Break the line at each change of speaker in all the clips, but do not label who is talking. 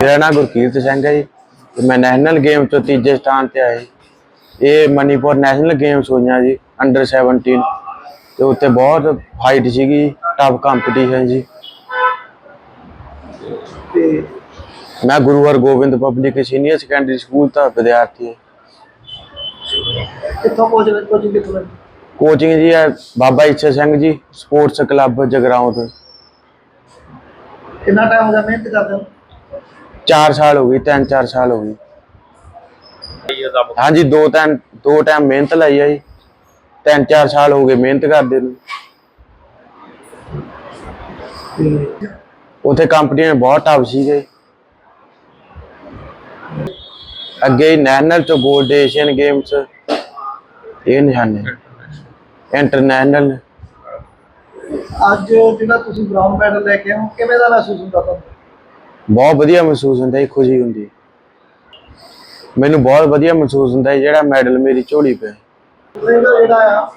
ਮੇਰਾ ਨਾਮ ਗੁਰਕੀਰਤ ਸਿੰਘ ਹੈ ਜੀ ਤੇ ਮੈਂ ਨੈਸ਼ਨਲ ਗੇਮ ਤੋਂ ਤੀਜੇ ਸਥਾਨ ਤੇ ਆਇਆ ਇਹ ਮਨੀਪੁਰ ਨੈਸ਼ਨਲ ਗੇਮਸ ਹੋਈਆਂ ਜੀ ਅੰਡਰ 17 ਤੇ ਉੱਤੇ ਬਹੁਤ ਫਾਈਟ ਸੀਗੀ ਟਫ ਕੰਪੀਟੀਸ਼ਨ ਜੀ।
ਤੇ
ਮੈਂ Guru Hargobind public senior secondary school ਦਾ ਵਿਦਿਆਰਥੀ ਹਾਂ।
ਕਿੱਥੋਂ ਕੋਚਿੰਗ ਕੋਚਿੰਗ ਕਿੱਥੋਂ ਲੈਂਦੇ
ਕੋਚਿੰਗ ਜੀ ਹੈ ਬਾਬਾ ਇੱਛਾ ਸਿੰਘ ਜੀ ਸਪੋਰਟਸ ਕਲੱਬ ਜਗਰਾਉਂ ਤੋਂ।
ਕਿੰਨਾ ਟਾਈਮ ਹੋ ਗਿਆ ਮਿਹਨਤ ਕਰਦੇ ਹੋ
4 ਸਾਲ ਹੋ ਗਏ 3-4 ਸਾਲ ਹੋ ਗਏ। ਹਾਂਜੀ, ਦੋ ਟਾਈਮ ਦੋ ਟਾਈਮ ਮਿਹਨਤ ਲਾਈ ਆ ਜੀ। 3-4 ਸਾਲ ਹੋ ਗਏ ਮਿਹਨਤ ਕਰਦੇ ਨੂੰ।
ਤੇ
ਉੱਥੇ ਬਹੁਤ ਟਫ ਸੀਗੇ। ਅੱਗੇ ਨੈਸ਼ਨਲ ਤੋਂ 골ਡ ਏਸ਼ੀਅਨ ਗੇਮਸ ਇਹ ਨਿਸ਼ਾਨੇ। ਇੰਟਰਨੈਸ਼ਨਲ
ਅੱਜ ਜਿਹੜਾ ਤੁਸੀਂ ਬ੍ਰਾਊਨ ਮੈਡਲ ਲੈ ਕੇ ਆਏ ਕਿਵੇਂ ਦਾ ਮਹਿਸੂਸ ਹੁੰਦਾ ਤੁਹਾਨੂੰ?
ਬਹੁਤ ਵਧੀਆ ਮਹਿਸੂਸ ਹੁੰਦਾ ਹੈ ਖੁਸ਼ੀ ਹੁੰਦੀ। ਮੈਨੂੰ ਬਹੁਤ ਵਧੀਆ ਮਹਿਸੂਸ ਹੁੰਦਾ ਹੈ ਜਿਹੜਾ ਮੈਡਲ ਮੇਰੀ ਝੋਲੀ ਪਿਆ
ਜਿਹੜਾ ਆ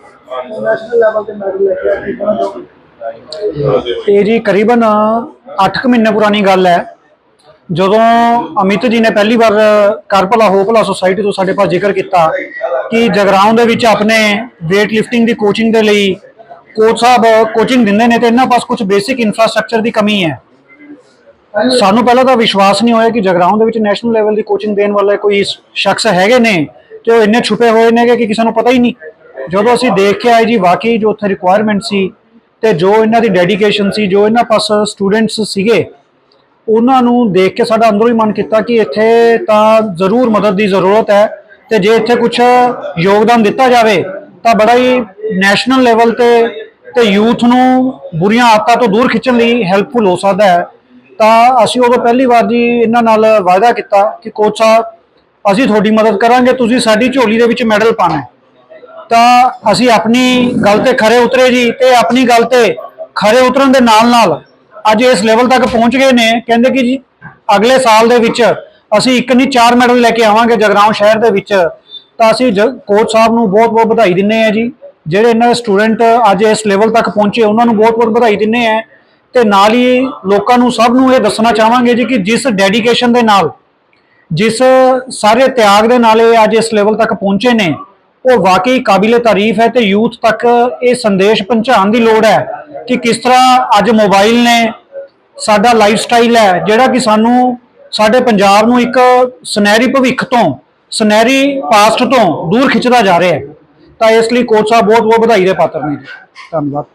ਨੈਸ਼ਨਲ ਲੈਵਲ ਤੇ। ਮੈਡਲ ਲੈ ਕੇ ਆਏ ਕੀ ਕਹਿਣਾ ਚਾਹੋਗੇ
ਇਹ ਜੀ ਕਰੀਬਨ 8 ਮਹੀਨੇ ਪੁਰਾਣੀ ਗੱਲ ਹੈ। ਜਦੋਂ ਅਮਿਤ ਜੀ ਨੇ ਪਹਿਲੀ ਵਾਰ ਕਰ ਭਲਾ ਹੋ ਭਲਾ ਸੁਸਾਇਟੀ ਤੋਂ ਸਾਡੇ ਪਾਸ ਜ਼ਿਕਰ ਕੀਤਾ ਕਿ ਜਗਰਾਉਂ ਦੇ ਵਿੱਚ ਆਪਣੇ weight lifting ਦੀ ਕੋਚਿੰਗ ਦੇ ਲਈ ਕੋਚ ਸਾਹਿਬ ਕੋਚਿੰਗ ਦਿੰਦੇ ਨੇ ਤੇ ਇਹਨਾਂ ਪਾਸ ਕੁਝ ਬੇਸਿਕ ਇਨਫਰਾਸਟ੍ਰਕਚਰ ਦੀ ਕਮੀ ਹੈ। ਸਾਨੂੰ ਪਹਿਲਾਂ ਤਾਂ ਵਿਸ਼ਵਾਸ ਨਹੀਂ ਹੋਇਆ ਕਿ ਜਗਰਾਉਂ ਦੇ ਵਿੱਚ ਨੈਸ਼ਨਲ ਲੈਵਲ ਦੀ ਕੋਚਿੰਗ ਦੇਣ ਵਾਲੇ ਕੋਈ ਸ਼ਖਸ ਹੈਗੇ ਨੇ ਤੇ ਉਹ ਇੰਨੇ ਛੁਪੇ ਹੋਏ ਨੇ ਕਿ ਕਿਸੇ ਨੂੰ ਪਤਾ ਹੀ ਨਹੀਂ। ਜਦੋਂ ਅਸੀਂ ਦੇਖ ਕੇ ਆਏ ਜੀ, ਵਾਕਈ ਜੋ ਉੱਥੇ ਰਿਕੁਆਇਰਮੈਂਟ ਸੀ ਤੇ ਜੋ ਇਹਨਾਂ ਦੀ ਡੈਡੀਕੇਸ਼ਨ ਸੀ, ਜੋ ਇਹਨਾਂ ਪਾਸ ਸਟੂਡੈਂਟਸ ਸੀਗੇ, ਉਹਨਾਂ ਨੂੰ ਦੇਖ ਕੇ ਸਾਡਾ ਅੰਦਰੋਂ ਹੀ ਮਨ ਕੀਤਾ ਕਿ ਇੱਥੇ ਤਾਂ ਜ਼ਰੂਰ ਮਦਦ ਦੀ ਜ਼ਰੂਰਤ ਹੈ ਤੇ ਜੇ ਇੱਥੇ ਕੁਝ ਯੋਗਦਾਨ ਦਿੱਤਾ ਜਾਵੇ, ਤਾਂ ਬੜਾ ਹੀ ਨੈਸ਼ਨਲ ਲੈਵਲ ਤੇ ਤੇ ਯੂਥ ਨੂੰ ਬੁਰੀਆਂ ਆਦਤਾਂ ਤੋਂ ਦੂਰ ਖਿੱਚਣ ਲਈ ਹੈਲਪਫੁਲ ਹੋ ਸਕਦਾ ਹੈ। ਤਾਂ ਅਸੀਂ ਉਦੋਂ ਪਹਿਲੀ ਵਾਰ ਜੀ ਇਹਨਾਂ ਨਾਲ ਵਾਅਦਾ ਕੀਤਾ ਕਿ ਕੋਚ ਸਾਹਿਬ, ਅਸੀਂ ਤੁਹਾਡੀ ਮਦਦ ਕਰਾਂਗੇ, ਤੁਸੀਂ ਸਾਡੀ ਝੋਲੀ ਦੇ ਵਿੱਚ ਮੈਡਲ ਪਾਣਾ ਤਾਂ ਅਸੀਂ ਆਪਣੀ ਗੱਲ ਤੇ ਖਰੇ ਉਤਰੇ ਜੀ ਤੇ ਆਪਣੀ ਗੱਲ ਤੇ ਖਰੇ ਉਤਰਨ ਦੇ ਨਾਲ ਨਾਲ ਅੱਜ ਇਸ ਲੈਵਲ ਤੱਕ ਪਹੁੰਚ ਗਏ ਨੇ। ਕਹਿੰਦੇ ਕਿ ਜੀ ਅਗਲੇ ਸਾਲ ਦੇ ਵਿੱਚ ਅਸੀਂ ਇੱਕ ਨਹੀਂ ਚਾਰ ਮੈਡਲ ਲੈ ਕੇ ਆਵਾਂਗੇ ਜਗਰਾਉਂ ਸ਼ਹਿਰ ਦੇ ਵਿੱਚ। ਤਾਂ ਅਸੀਂ ਜ- ਕੋਚ ਸਾਹਿਬ ਨੂੰ ਬਹੁਤ ਬਹੁਤ ਵਧਾਈ ਦਿੰਨੇ ਆ ਜੀ। ਜਿਹੜੇ ਇਹਨਾਂ ਦੇ ਸਟੂਡੈਂਟ ਅੱਜ ਇਸ ਲੈਵਲ ਤੱਕ ਪਹੁੰਚੇ, ਉਹਨਾਂ ਨੂੰ ਬਹੁਤ ਬਹੁਤ ਵਧਾਈ ਦਿੰਨੇ ਆ ਤੇ ਨਾਲ ਹੀ ਲੋਕਾਂ ਨੂੰ ਸਭ ਨੂੰ ਇਹ ਦੱਸਣਾ ਚਾਹਾਂਗੇ ਜੀ ਕਿ ਜਿਸ ਡੈਡੀਕੇਸ਼ਨ ਦੇ ਨਾਲ, ਜਿਸ ਸਾਰੇ ਤਿਆਗ ਦੇ ਨਾਲ ਇਹ ਅੱਜ ਇਸ ਲੈਵਲ ਤੱਕ ਪਹੁੰਚੇ ਨੇ, ਉਹ ਵਾਕਈ ਕਾਬਿਲੇ ਤਾਰੀਫ ਹੈ ਤੇ ਯੂਥ ਤੱਕ ਇਹ ਸੰਦੇਸ਼ ਪਹੁੰਚਾਉਣ ਦੀ ਲੋੜ ਹੈ ਕਿ ਕਿਸ ਤਰ੍ਹਾਂ ਅੱਜ ਮੋਬਾਈਲ ਨੇ ਸਾਡਾ ਲਾਈਫ ਸਟਾਈਲ ਹੈ, ਜਿਹੜਾ ਕਿ ਸਾਨੂੰ ਸਾਡੇ ਪੰਜਾਬ ਨੂੰ ਇੱਕ ਸੁਨਹਿਰੀ ਭਵਿੱਖ ਤੋਂ, ਸੁਨਹਿਰੀ ਪਾਸਟ ਤੋਂ ਦੂਰ ਖਿੱਚਦਾ ਜਾ ਰਿਹਾ ਹੈ। ਤਾਂ ਇਸ ਲਈ ਕੋਚ ਸਾਹਿਬ ਬਹੁਤ ਬਹੁਤ ਵਧਾਈ ਦੇ ਪਾਤਰ ਨੇ ਜੀ। ਧੰਨਵਾਦ।